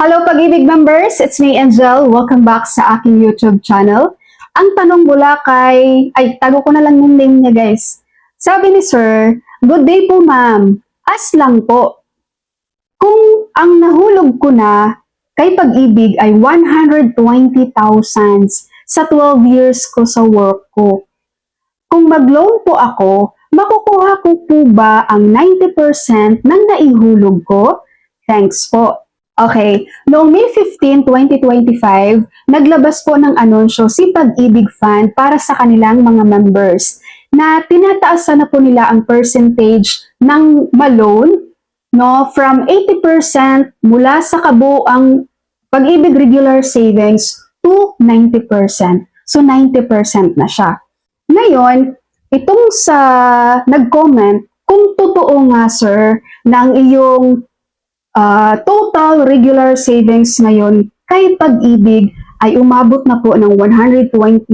Hello Pag-ibig members, it's me Angel. Welcome back sa aking YouTube channel. Ang tanong mula kay, ay tago ko na lang yung name niya guys. Sabi ni Sir, Good day po ma'am, as lang po. Kung ang nahulog ko na kay Pag-ibig ay 120,000 sa 12 years ko sa work ko. Kung mag-loan po ako, makukuha ko po ba ang 90% ng naihulog ko? Thanks po. Okay, noong May 15, 2025, naglabas po ng anunsyo si Pag-ibig Fund para sa kanilang mga members na tinataasan na po nila ang percentage ng malone no, from 80% mula sa kabuang Pag-ibig regular savings to 90%. So 90% na siya. Ngayon, itong sa nag-comment, kung totoo nga sir, ng iyong ah, total regular savings ngayon kay pag-ibig ay umabot na po ng 120,000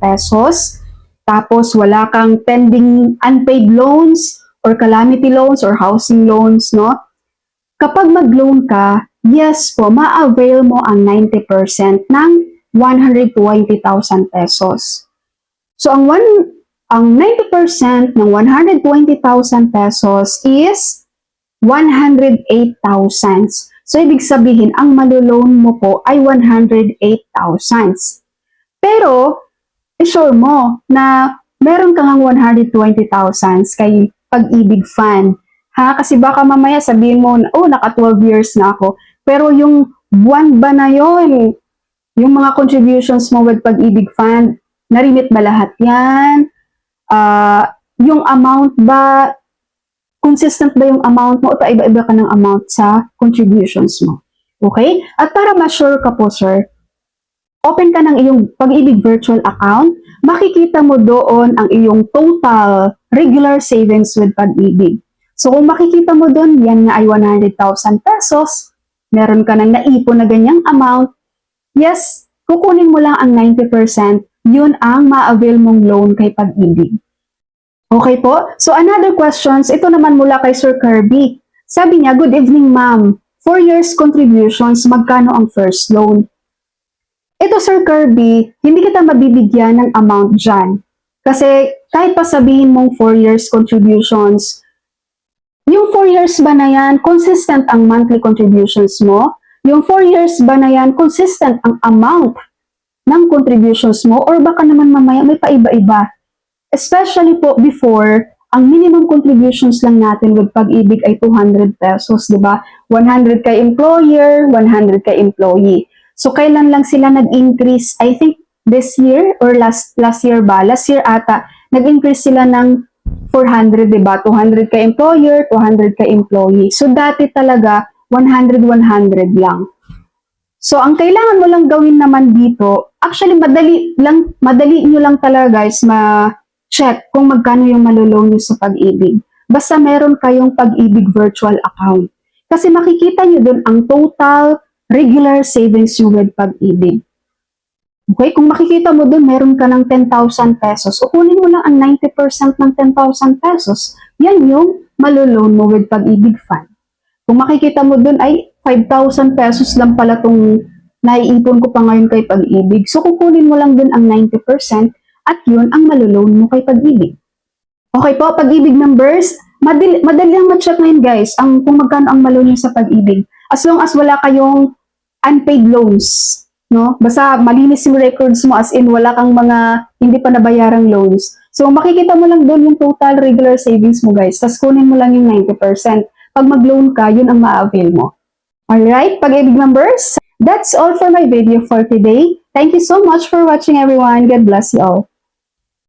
pesos. Tapos wala kang pending unpaid loans or calamity loans or housing loans, no? Kapag mag-loan ka, yes po, ma-avail mo ang 90% ng 120,000 pesos. So ang one ang 90% ng 120,000 pesos is 108,000. So, ibig sabihin, ang maloloan mo po ay 108,000. Pero, sure mo na meron kang 120,000 kay pag-ibig fund. Ha? Kasi baka mamaya sabihin mo, oh, naka 12 years na ako. Pero yung buwan ba na yon yung mga contributions mo with pag-ibig fund, narimit ba lahat yan? Ah, yung amount ba, consistent ba yung amount mo o iba-iba ka ng amount sa contributions mo. Okay? At para ma-sure ka po, sir, open ka ng iyong pag-ibig virtual account, makikita mo doon ang iyong total regular savings with pag-ibig. So kung makikita mo doon, yan nga ay 100,000 pesos, meron ka nang naipon na ganyang amount, yes, kukunin mo lang ang 90%, yun ang ma-avail mong loan kay pag-ibig. Okay po? So another questions, ito naman mula kay Sir Kirby. Sabi niya, good evening ma'am. 4 years contributions, magkano ang first loan? Ito Sir Kirby, hindi kita mabibigyan ng amount dyan. Kasi kahit pa sabihin mong 4 years contributions, yung 4 years ba na yan, consistent ang monthly contributions mo? Yung 4 years ba na yan, consistent ang amount ng contributions mo? Or baka naman mamaya may paiba-iba? Especially po before, ang minimum contributions lang natin with pag-ibig ay 200 pesos, di ba? 100 kay employer, 100 kay employee. So, kailan lang sila nag-increase? I think this year or last last year ba? Last year ata, nag-increase sila ng 400, di ba? 200 kay employer, 200 kay employee. So, dati talaga, 100-100 lang. So, ang kailangan mo lang gawin naman dito, actually, madali lang, madali nyo lang talaga guys, ma-check kung magkano yung malulong nyo sa pag-ibig. Basta meron kayong pag-ibig virtual account. Kasi makikita nyo dun ang total regular savings nyo with pag-ibig. Okay, kung makikita mo dun, meron ka ng 10,000 pesos, o mo lang ang 90% ng 10,000 pesos, yan yung malulone mo with pag-ibig fund. Kung makikita mo dun ay 5,000 pesos lang pala tong naiipon ko pa ngayon kay pag-ibig. So, kukunin mo lang dun ang 90% at yun ang malulone mo kay pag-ibig. Okay po, pag-ibig members, madali, madali lang ma-check ngayon guys ang kung magkano ang nyo sa pag-ibig. As long as wala kayong unpaid loans, no? Basta malinis yung records mo as in wala kang mga hindi pa nabayarang loans. So, makikita mo lang doon yung total regular savings mo guys. Tapos kunin mo lang yung 90%. Pag mag-loan ka, yun ang ma-avail mo. Alright, pag-ibig members, that's all for my video for today. Thank you so much for watching everyone. God bless you all.